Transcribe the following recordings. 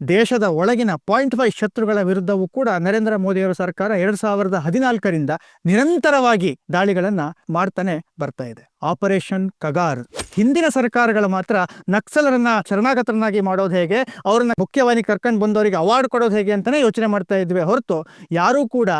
ದೇಶದ ಒಳಗಿನ point five ಶತ್ರುಗಳ ವಿರುದ್ಧವೂ ಕೂಡ ನರೇಂದ್ರ ಮೋದಿಯವರ ಸರ್ಕಾರ ಎರಡ್ ಸಾವಿರದ ಹದಿನಾಲ್ಕರಿಂದ ನಿರಂತರವಾಗಿ ದಾಳಿಗಳನ್ನು ಮಾಡ್ತಾನೆ ಬರ್ತಾ ಇದೆ. ಆಪರೇಷನ್ ಕಗಾರ್. ಹಿಂದಿನ ಸರ್ಕಾರಗಳು ಮಾತ್ರ ನಕ್ಸಲರನ್ನ ಶರಣಾಗತರನ್ನಾಗಿ ಮಾಡೋದು ಹೇಗೆ, ಅವ್ರನ್ನ ಮುಖ್ಯವಾಗಿ ಕರ್ಕೊಂಡು ಬಂದವರಿಗೆ ಅವಾರ್ಡ್ ಕೊಡೋದು ಹೇಗೆ ಅಂತಾನೆ ಯೋಚನೆ ಮಾಡ್ತಾ ಇದ್ವಿ ಹೊರತು ಯಾರೂ ಕೂಡ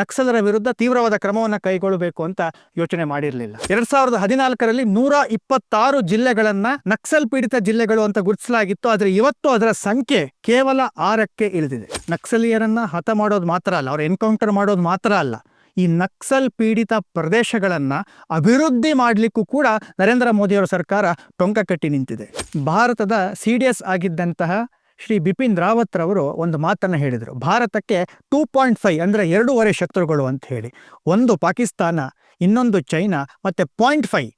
ನಕ್ಸಲರ ವಿರುದ್ಧ ತೀವ್ರವಾದ ಕ್ರಮವನ್ನು ಕೈಗೊಳ್ಳಬೇಕು ಅಂತ ಯೋಚನೆ ಮಾಡಿರಲಿಲ್ಲ. ಎರಡ್ ಸಾವಿರದ ಹದಿನಾಲ್ಕರಲ್ಲಿ ನೂರ ಇಪ್ಪತ್ತಾರು ಜಿಲ್ಲೆಗಳನ್ನ ನಕ್ಸಲ್ ಪೀಡಿತ ಜಿಲ್ಲೆಗಳು ಅಂತ ಗುರುತಿಸಲಾಗಿತ್ತು. ಆದರೆ ಇವತ್ತು ಅದರ ಸಂಖ್ಯೆ ಕೇವಲ ಆರಕ್ಕೆ ಇಳಿದಿದೆ. ನಕ್ಸಲೀಯರನ್ನ ಹತ ಮಾಡೋದು ಮಾತ್ರ ಅಲ್ಲ, ಅವ್ರ ಎನ್ಕೌಂಟರ್ ಮಾಡೋದು ಮಾತ್ರ ಅಲ್ಲ. ಈ ನಕ್ಸಲ್ ಪೀಡಿತ ಪ್ರದೇಶಗಳನ್ನ ಅಭಿವೃದ್ಧಿ ಮಾಡಲಿಕ್ಕೂ ಕೂಡ ನರೇಂದ್ರ ಮೋದಿಯವರ ಸರ್ಕಾರ ಟೊಂಕ ಕಟ್ಟಿ ನಿಂತಿದೆ. ಭಾರತದ ಸಿ ಡಿ ಎಸ್ ಆಗಿದ್ದಂತಹ ಶ್ರೀ ಬಿಪಿನ್ ರಾವತ್ ರವರು ಒಂದು ಮಾತನ್ನ ಹೇಳಿದರು. ಭಾರತಕ್ಕೆ ಟೂ ಪಾಯಿಂಟ್ ಫೈವ್ ಅಂದರೆ ಎರಡೂವರೆ ಶತ್ರುಗಳು ಅಂತ ಹೇಳಿ. ಒಂದು ಪಾಕಿಸ್ತಾನ, ಇನ್ನೊಂದು ಚೈನಾ ಮತ್ತೆ ಪಾಯಿಂಟ್ ಫೈವ್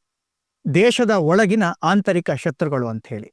ದೇಶದ ಒಳಗಿನ ಆಂತರಿಕ ಶತ್ರುಗಳು ಅಂತ ಹೇಳಿ.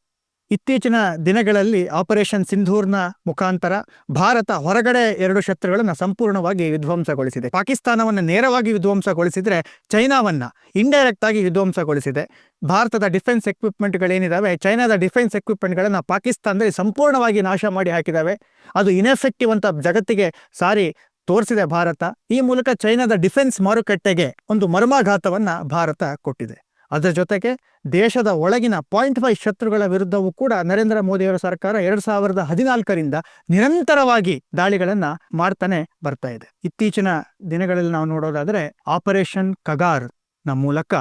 ಇತ್ತೀಚಿನ ದಿನಗಳಲ್ಲಿ ಆಪರೇಷನ್ ಸಿಂಧೂರ್ನ ಮುಖಾಂತರ ಭಾರತ ಹೊರಗಡೆ ಎರಡು ಶತ್ರುಗಳನ್ನು ಸಂಪೂರ್ಣವಾಗಿ ವಿಧ್ವಂಸಗೊಳಿಸಿದೆ. ಪಾಕಿಸ್ತಾನವನ್ನು ನೇರವಾಗಿ ವಿಧ್ವಂಸಗೊಳಿಸಿದ್ರೆ ಚೈನಾವನ್ನ ಇಂಡೈರೆಕ್ಟ್ ಆಗಿ ವಿಧ್ವಂಸಗೊಳಿಸಿದೆ. ಭಾರತದ ಡಿಫೆನ್ಸ್ ಎಕ್ವಿಪ್ಮೆಂಟ್ಗಳೇನಿದ್ದಾವೆ ಚೈನಾದ ಡಿಫೆನ್ಸ್ ಎಕ್ವಿಪ್ಮೆಂಟ್ಗಳನ್ನು ಪಾಕಿಸ್ತಾನದಲ್ಲಿ ಸಂಪೂರ್ಣವಾಗಿ ನಾಶ ಮಾಡಿ ಹಾಕಿದಾವೆ. ಅದು ಇನ್ಎಫೆಕ್ಟಿವ್ ಅಂತ ಜಗತ್ತಿಗೆ ಸಾರಿ ತೋರಿಸಿದೆ ಭಾರತ. ಈ ಮೂಲಕ ಚೈನಾದ ಡಿಫೆನ್ಸ್ ಮಾರುಕಟ್ಟೆಗೆ ಒಂದು ಮರ್ಮಾಘಾತವನ್ನು ಭಾರತ ಕೊಟ್ಟಿದೆ. ಅದರ ಜೊತೆಗೆ ದೇಶದ ಒಳಗಿನ ಪಾಯಿಂಟ್ ಫೈವ್ ಶತ್ರುಗಳ ವಿರುದ್ಧವೂ ಕೂಡ ನರೇಂದ್ರ ಮೋದಿಯವರ ಸರ್ಕಾರ ಎರಡ್ ಸಾವಿರದ ಹದಿನಾಲ್ಕರಿಂದ ನಿರಂತರವಾಗಿ ದಾಳಿಗಳನ್ನ ಮಾಡ್ತಾನೆ ಬರ್ತಾ ಇದೆ. ಇತ್ತೀಚಿನ ದಿನಗಳಲ್ಲಿ ನಾವು ನೋಡೋದಾದ್ರೆ ಆಪರೇಷನ್ ಕಗಾರ್ನ ಮೂಲಕ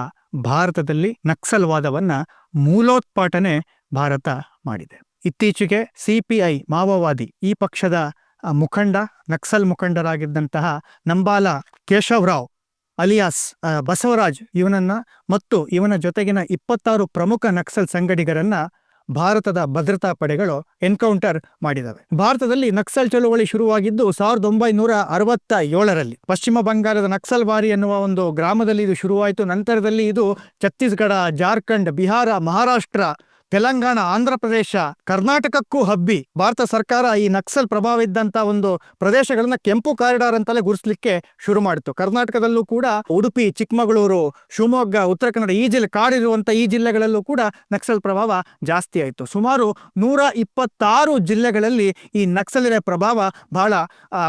ಭಾರತದಲ್ಲಿ ನಕ್ಸಲ್ವಾದವನ್ನ ಮೂಲೋತ್ಪಾಟನೆ ಭಾರತ ಮಾಡಿದೆ. ಇತ್ತೀಚೆಗೆ ಸಿಪಿಐ ಮಾವೋವಾದಿ ಈ ಪಕ್ಷದ ಮುಖಂಡ, ನಕ್ಸಲ್ ಮುಖಂಡರಾಗಿದ್ದಂತಹ ನಂಬಾಲ ಕೇಶವರಾವ್ ಅಲಿಯಾಸ್ ಬಸವರಾಜ್ ಇವನನ್ನ ಮತ್ತು ಇವನ ಜೊತೆಗಿನ ಇಪ್ಪತ್ತಾರು ಪ್ರಮುಖ ನಕ್ಸಲ್ ಸಂಗಡಿಗರನ್ನ ಭಾರತದ ಭದ್ರತಾ ಪಡೆಗಳು ಎನ್ಕೌಂಟರ್ ಮಾಡಿದವೆ. ಭಾರತದಲ್ಲಿ ನಕ್ಸಲ್ ಚಳುವಳಿ ಶುರುವಾಗಿದ್ದು ಸಾವಿರದ ಒಂಬೈನೂರ ಅರವತ್ತ ಏಳರಲ್ಲಿ ಪಶ್ಚಿಮ ಬಂಗಾಳದ ನಕ್ಸಲ್ವಾರಿ ಎನ್ನುವ ಒಂದು ಗ್ರಾಮದಲ್ಲಿ ಇದು ಶುರುವಾಯಿತು. ನಂತರದಲ್ಲಿ ಇದು ಛತ್ತೀಸ್ಗಢ, ಜಾರ್ಖಂಡ್, ಬಿಹಾರ, ಮಹಾರಾಷ್ಟ್ರ ತೆಲಂಗಾಣ, ಆಂಧ್ರ ಪ್ರದೇಶ, ಕರ್ನಾಟಕಕ್ಕೂ ಹಬ್ಬಿ ಭಾರತ ಸರ್ಕಾರ ಈ ನಕ್ಸಲ್ ಪ್ರಭಾವ ಇದ್ದಂತ ಒಂದು ಪ್ರದೇಶಗಳನ್ನ ಕೆಂಪು ಕಾರಿಡಾರ್ ಅಂತಲೇ ಗುರುತಿಸಲಿಕ್ಕೆ ಶುರು ಮಾಡಿತು ಕರ್ನಾಟಕದಲ್ಲೂ ಕೂಡ ಉಡುಪಿ, ಚಿಕ್ಕಮಗಳೂರು, ಶಿವಮೊಗ್ಗ, ಉತ್ತರ ಕನ್ನಡ ಈ ಜಿಲ್ಲೆ ಕಾಡಿರುವಂತ ಈ ಜಿಲ್ಲೆಗಳಲ್ಲೂ ಕೂಡ ನಕ್ಸಲ್ ಪ್ರಭಾವ ಜಾಸ್ತಿ ಆಯಿತು. ಸುಮಾರು ನೂರ ಇಪ್ಪತ್ತಾರು ಜಿಲ್ಲೆಗಳಲ್ಲಿ ಈ ನಕ್ಸಲಿನ ಪ್ರಭಾವ ಬಹಳ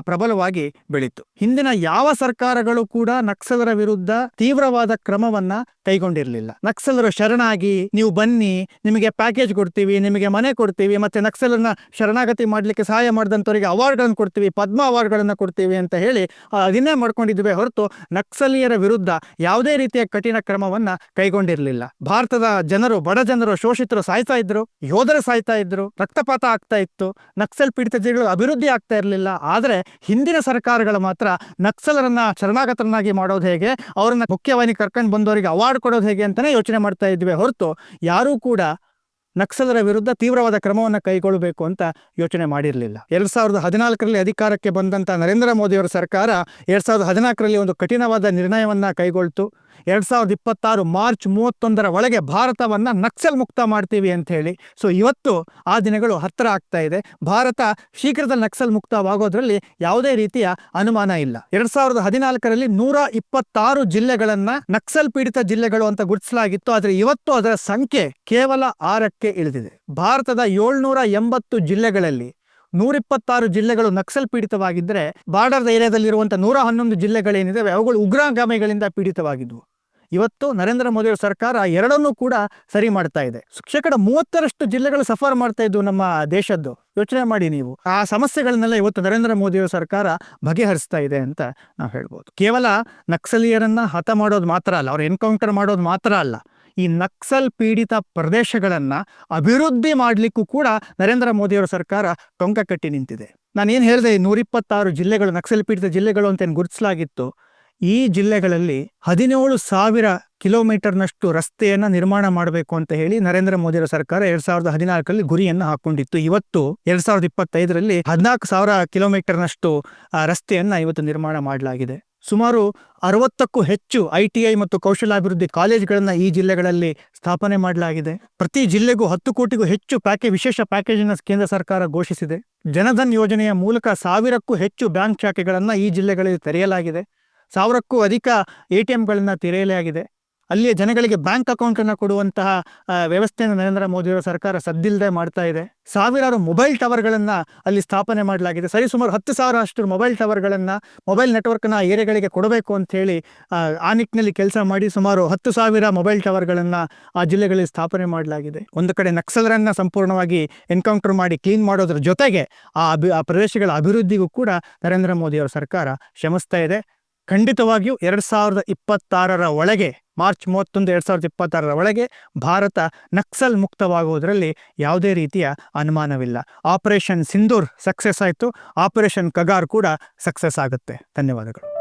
ಪ್ರಬಲವಾಗಿ ಬೆಳೀತು. ಹಿಂದಿನ ಯಾವ ಸರ್ಕಾರಗಳು ಕೂಡ ನಕ್ಸಲರ ವಿರುದ್ಧ ತೀವ್ರವಾದ ಕ್ರಮವನ್ನ ಕೈಗೊಂಡಿರಲಿಲ್ಲ. ನಕ್ಸಲರು ಶರಣಾಗಿ, ನೀವು ಬನ್ನಿ, ನಿಮಗೆ ಪ್ಯಾಕೇಜ್ ಕೊಡ್ತೀವಿ, ನಿಮಗೆ ಮನೆ ಕೊಡ್ತೀವಿ, ಮತ್ತು ನಕ್ಸಲನ್ನು ಶರಣಾಗತಿ ಮಾಡಲಿಕ್ಕೆ ಸಹಾಯ ಮಾಡಿದಂಥವರಿಗೆ ಅವಾರ್ಡ್ಗಳನ್ನು ಕೊಡ್ತೀವಿ, ಪದ್ಮ ಅವಾರ್ಡ್ಗಳನ್ನು ಕೊಡ್ತೀವಿ ಅಂತ ಹೇಳಿ ಅದನ್ನೇ ಮಾಡ್ಕೊಂಡಿದ್ವಿ ಹೊರತು ನಕ್ಸಲೀಯರ ವಿರುದ್ಧ ಯಾವುದೇ ರೀತಿಯ ಕಠಿಣ ಕ್ರಮವನ್ನು ಕೈಗೊಂಡಿರಲಿಲ್ಲ. ಭಾರತದ ಜನರು, ಬಡ ಜನರು, ಶೋಷಿತರು ಸಾಯ್ತಾ ಇದ್ರು, ಯೋಧರು ಸಾಯ್ತಾ ಇದ್ರು, ರಕ್ತಪಾತ ಆಗ್ತಾ ಇತ್ತು, ನಕ್ಸಲ್ ಪೀಡಿತ ಜಿಲ್ಲೆಗಳು ಅಭಿವೃದ್ಧಿ ಆಗ್ತಾ ಇರಲಿಲ್ಲ, ಆದರೆ ಹಿಂದಿನ ಸರ್ಕಾರಗಳು ಮಾತ್ರ ನಕ್ಸಲರನ್ನ ಶರಣಾಗತರನ್ನಾಗಿ ಮಾಡೋದು ಹೇಗೆ, ಅವರನ್ನ ಮುಖ್ಯವಾಗಿ ಕರ್ಕೊಂಡು ಬಂದವರಿಗೆ ಅವಾರ್ಡ್ ಕೊಡೋದು ಹೇಗೆ ಅಂತಲೇ ಯೋಚನೆ ಮಾಡ್ತಾ ಇದ್ವಿ ಹೊರತು ಯಾರೂ ಕೂಡ ನಕ್ಸಲರ ವಿರುದ್ಧ ತೀವ್ರವಾದ ಕ್ರಮವನ್ನು ಕೈಗೊಳ್ಳಬೇಕು ಅಂತ ಯೋಚನೆ ಮಾಡಿರಲಿಲ್ಲ. ಎರಡು ಸಾವಿರದ ಹದಿನಾಲ್ಕರಲ್ಲಿ ಅಧಿಕಾರಕ್ಕೆ ಬಂದಂಥ ನರೇಂದ್ರ ಮೋದಿಯವರ ಸರ್ಕಾರ ಎರಡು ಸಾವಿರದ ಹದಿನಾಲ್ಕರಲ್ಲಿ ಒಂದು ಕಠಿಣವಾದ ನಿರ್ಣಯವನ್ನು ಕೈಗೊಳ್ತು. ಎರಡ್ ಸಾವಿರದ ಇಪ್ಪತ್ತಾರು ಮಾರ್ಚ್ ಮೂವತ್ತೊಂದರ ಒಳಗೆ ಭಾರತವನ್ನ ನಕ್ಸಲ್ ಮುಕ್ತ ಮಾಡ್ತೀವಿ ಅಂತ ಹೇಳಿ. ಸೊ ಇವತ್ತು ಆ ದಿನಗಳು ಹತ್ತಿರ ಆಗ್ತಾ ಇದೆ. ಭಾರತ ಶೀಘ್ರದಲ್ಲಿ ನಕ್ಸಲ್ ಮುಕ್ತವಾಗೋದ್ರಲ್ಲಿ ಯಾವುದೇ ರೀತಿಯ ಅನುಮಾನ ಇಲ್ಲ. ಎರಡ್ ಸಾವಿರದ ಹದಿನಾಲ್ಕರಲ್ಲಿ ನೂರ ಇಪ್ಪತ್ತಾರು ಜಿಲ್ಲೆಗಳನ್ನ ನಕ್ಸಲ್ ಪೀಡಿತ ಜಿಲ್ಲೆಗಳು ಅಂತ ಗುರುತಿಸಲಾಗಿತ್ತು. ಆದರೆ ಇವತ್ತು ಅದರ ಸಂಖ್ಯೆ ಕೇವಲ ಆರಕ್ಕೆ ಇಳಿದಿದೆ. ಭಾರತದ ಏಳ್ನೂರ ಎಂಬತ್ತು ಜಿಲ್ಲೆಗಳಲ್ಲಿ ನೂರಿಪ್ಪತ್ತಾರು ಜಿಲ್ಲೆಗಳು ನಕ್ಸಲ್ ಪೀಡಿತವಾಗಿದ್ದರೆ ಬಾರ್ಡರ್ ಏರಿಯಾದಲ್ಲಿರುವಂಥ ನೂರ ಹನ್ನೊಂದು ಜಿಲ್ಲೆಗಳೇನಿದ್ದಾವೆ ಅವುಗಳು ಉಗ್ರಗಾಮಿಗಳಿಂದ ಪೀಡಿತವಾಗಿದ್ವು. ಇವತ್ತು ನರೇಂದ್ರ ಮೋದಿ ಸರ್ಕಾರ ಎರಡನ್ನೂ ಕೂಡ ಸರಿ ಮಾಡ್ತಾ ಇದೆ. ಶೇಕಡ ಮೂವತ್ತರಷ್ಟು ಜಿಲ್ಲೆಗಳು ಸಫರ್ ಮಾಡ್ತಾ ಇದ್ವು ನಮ್ಮ ದೇಶದ್ದು. ಯೋಚನೆ ಮಾಡಿ ನೀವು. ಆ ಸಮಸ್ಯೆಗಳನ್ನೆಲ್ಲ ಇವತ್ತು ನರೇಂದ್ರ ಮೋದಿಯವರ ಸರ್ಕಾರ ಬಗೆಹರಿಸ್ತಾ ಇದೆ ಅಂತ ನಾವು ಹೇಳ್ಬೋದು. ಕೇವಲ ನಕ್ಸಲೀಯರನ್ನ ಹತ ಮಾಡೋದು ಮಾತ್ರ ಅಲ್ಲ, ಅವ್ರು ಎನ್ಕೌಂಟರ್ ಮಾಡೋದು ಮಾತ್ರ ಅಲ್ಲ. ಈ ನಕ್ಸಲ್ ಪೀಡಿತ ಪ್ರದೇಶಗಳನ್ನು ಅಭಿವೃದ್ಧಿ ಮಾಡಲಿಕ್ಕೂ ಕೂಡ ನರೇಂದ್ರ ಮೋದಿಯವರ ಸರ್ಕಾರ ಟೊಂಕ ಕಟ್ಟಿ ನಿಂತಿದೆ. ನಾನೇನು ಹೇಳಿದೆ ಈ ನೂರಿಪ್ಪತ್ತಾರು ಜಿಲ್ಲೆಗಳು, ನಕ್ಸಲ್ ಪೀಡಿತ ಜಿಲ್ಲೆಗಳು ಅಂತ ಏನು ಗುರುತಿಸಲಾಗಿತ್ತು. ಈ ಜಿಲ್ಲೆಗಳಲ್ಲಿ ಹದಿನೇಳು ಸಾವಿರ ಕಿಲೋಮೀಟರ್ನಷ್ಟು ರಸ್ತೆಯನ್ನು ನಿರ್ಮಾಣ ಮಾಡಬೇಕು ಅಂತ ಹೇಳಿ ನರೇಂದ್ರ ಮೋದಿಯವರ ಸರ್ಕಾರ ಎರಡ್ ಸಾವಿರದ ಹದಿನಾಲ್ಕರಲ್ಲಿ ಗುರಿಯನ್ನು ಹಾಕೊಂಡಿತ್ತು ಇವತ್ತು ಎರಡ್ ಸಾವಿರದ ಇಪ್ಪತ್ತೈದರಲ್ಲಿ ಹದಿನಾಲ್ಕು ಸಾವಿರ ಕಿಲೋಮೀಟರ್ನಷ್ಟು ರಸ್ತೆಯನ್ನು ರಸ್ತೆಯನ್ನ ಇವತ್ತು ನಿರ್ಮಾಣ ಮಾಡಲಾಗಿದೆ. ಸುಮಾರು ಅರವತ್ತಕ್ಕೂ ಹೆಚ್ಚು ಐ ಟಿ ಐ ಮತ್ತು ಕೌಶಲಾಭಿವೃದ್ಧಿ ಕಾಲೇಜ್ಗಳನ್ನು ಈ ಜಿಲ್ಲೆಗಳಲ್ಲಿ ಸ್ಥಾಪನೆ ಮಾಡಲಾಗಿದೆ. ಪ್ರತಿ ಜಿಲ್ಲೆಗೂ ಹತ್ತು ಕೋಟಿಗೂ ಹೆಚ್ಚು ಪ್ಯಾಕೇಜ್ ವಿಶೇಷ ಪ್ಯಾಕೇಜ್ ಅನ್ನು ಕೇಂದ್ರ ಸರ್ಕಾರ ಘೋಷಿಸಿದೆ. ಜನಧನ್ ಯೋಜನೆಯ ಮೂಲಕ ಸಾವಿರಕ್ಕೂ ಹೆಚ್ಚು ಬ್ಯಾಂಕ್ ಶಾಖೆಗಳನ್ನು ಈ ಜಿಲ್ಲೆಗಳಲ್ಲಿ ತೆರೆಯಲಾಗಿದೆ. ಸಾವಿರಕ್ಕೂ ಅಧಿಕ ಎ ಟಿ ಎಂಗಳನ್ನು ತೆರೆಯಲಾಗಿದೆ. ಅಲ್ಲಿಯ ಜನಗಳಿಗೆ ಬ್ಯಾಂಕ್ ಅಕೌಂಟ್ ಅನ್ನು ಕೊಡುವಂತಹ ವ್ಯವಸ್ಥೆಯನ್ನು ನರೇಂದ್ರ ಮೋದಿಯವರ ಸರ್ಕಾರ ಸದ್ದಿಲ್ಲದೆ ಮಾಡ್ತಾ ಇದೆ. ಸಾವಿರಾರು ಮೊಬೈಲ್ ಟವರ್ಗಳನ್ನ ಅಲ್ಲಿ ಸ್ಥಾಪನೆ ಮಾಡಲಾಗಿದೆ. ಸರಿಸುಮಾರು ಹತ್ತು ಸಾವಿರ ಅಷ್ಟು ಮೊಬೈಲ್ ಟವರ್ಗಳನ್ನ ಮೊಬೈಲ್ ನೆಟ್ವರ್ಕ್ನ ಏರಿಯಾಗಳಿಗೆ ಕೊಡಬೇಕು ಅಂತ ಹೇಳಿ ಆ, ನಿಟ್ಟಿನಲ್ಲಿ ಕೆಲಸ ಮಾಡಿ ಸುಮಾರು ಹತ್ತು ಸಾವಿರ ಮೊಬೈಲ್ ಟವರ್ಗಳನ್ನ ಆ ಜಿಲ್ಲೆಗಳಲ್ಲಿ ಸ್ಥಾಪನೆ ಮಾಡಲಾಗಿದೆ. ಒಂದು ಕಡೆ ನಕ್ಸಲರನ್ನ ಸಂಪೂರ್ಣವಾಗಿ ಎನ್ಕೌಂಟರ್ ಮಾಡಿ ಕ್ಲೀನ್ ಮಾಡೋದ್ರ ಜೊತೆಗೆ ಆ ಅಭಿ ಆ ಪ್ರದೇಶಗಳ ಅಭಿವೃದ್ಧಿಗೂ ಕೂಡ ನರೇಂದ್ರ ಮೋದಿಯವರ ಸರ್ಕಾರ ಶ್ರಮಿಸ್ತಾ ಇದೆ. ಖಂಡಿತವಾಗಿಯೂ ಎರಡು ಸಾವಿರದ ಇಪ್ಪತ್ತಾರರ ಒಳಗೆ ಮಾರ್ಚ್ ಮೂವತ್ತೊಂದು ಎರಡು ಸಾವಿರದ ಇಪ್ಪತ್ತಾರರ ಒಳಗೆ ಭಾರತ ನಕ್ಸಲ್ ಮುಕ್ತವಾಗುವುದರಲ್ಲಿ ಯಾವುದೇ ರೀತಿಯ ಅನುಮಾನವಿಲ್ಲ. ಆಪರೇಷನ್ ಸಿಂಧೂರ್ ಸಕ್ಸಸ್ ಆಯಿತು. ಆಪರೇಷನ್ ಕಗಾರ್ ಕೂಡ ಸಕ್ಸಸ್ ಆಗುತ್ತೆ. ಧನ್ಯವಾದಗಳು.